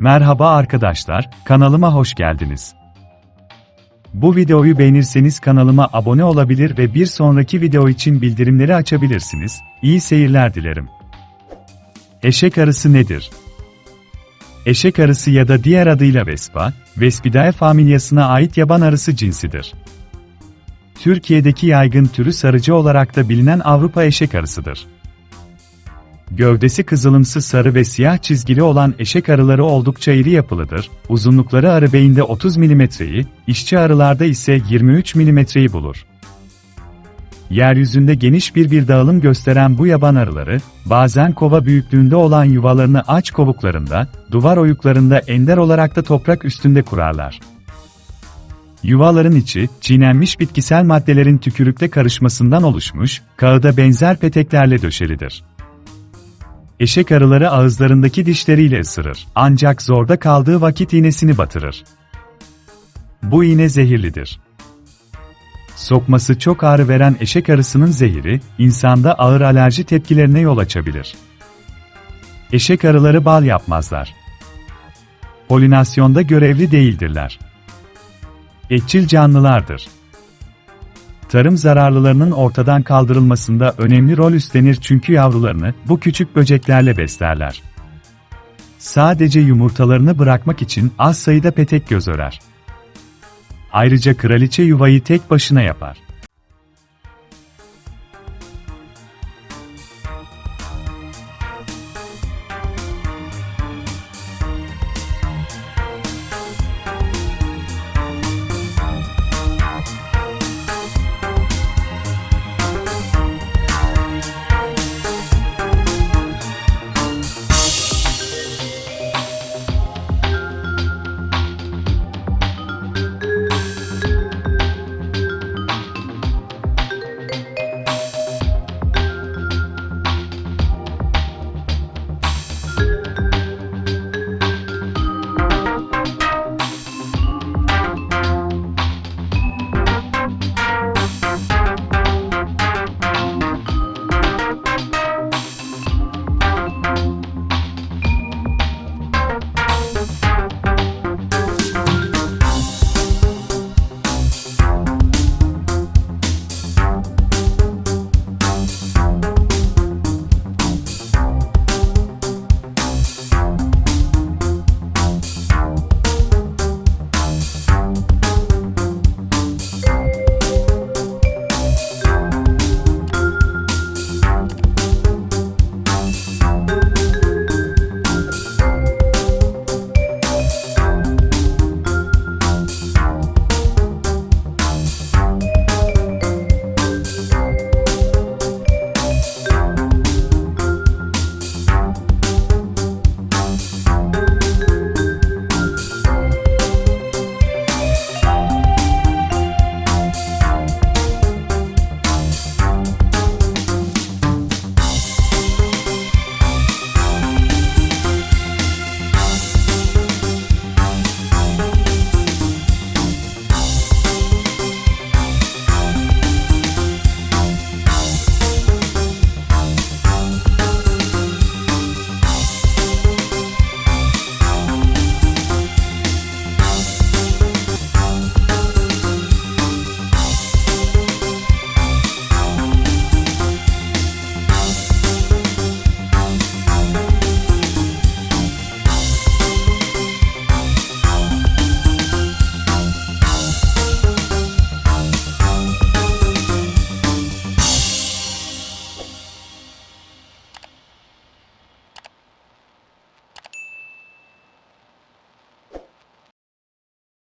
Merhaba arkadaşlar, kanalıma hoş geldiniz. Bu videoyu beğenirseniz kanalıma abone olabilir ve bir sonraki video için bildirimleri açabilirsiniz. İyi seyirler dilerim. Eşek arısı nedir? Eşek arısı ya da diğer adıyla Vespa, Vespidae familyasına ait yaban arısı cinsidir. Türkiye'deki yaygın türü sarıcı olarak da bilinen Avrupa eşek arısıdır. Gövdesi kızılımsı sarı ve siyah çizgili olan eşek arıları oldukça iri yapılıdır. Uzunlukları arı beyinde 30 mm'yi, işçi arılarda ise 23 mm'yi bulur. Yeryüzünde geniş bir bir dağılım gösteren bu yaban arıları, bazen kova büyüklüğünde olan yuvalarını ağaç kovuklarında, duvar oyuklarında ender olarak da toprak üstünde kurarlar. Yuvaların içi, çiğnenmiş bitkisel maddelerin tükürükle karışmasından oluşmuş, kağıda benzer peteklerle döşelidir. Eşek arıları ağızlarındaki dişleriyle ısırır. Ancak zorda kaldığı vakit iğnesini batırır. Bu iğne zehirlidir. Sokması çok ağrı veren eşek arısının zehiri, insanda ağır alerji tepkilerine yol açabilir. Eşek arıları bal yapmazlar. Polinasyonda görevli değildirler. Etçil canlılardır tarım zararlılarının ortadan kaldırılmasında önemli rol üstlenir çünkü yavrularını bu küçük böceklerle beslerler. Sadece yumurtalarını bırakmak için az sayıda petek göz örer. Ayrıca kraliçe yuvayı tek başına yapar.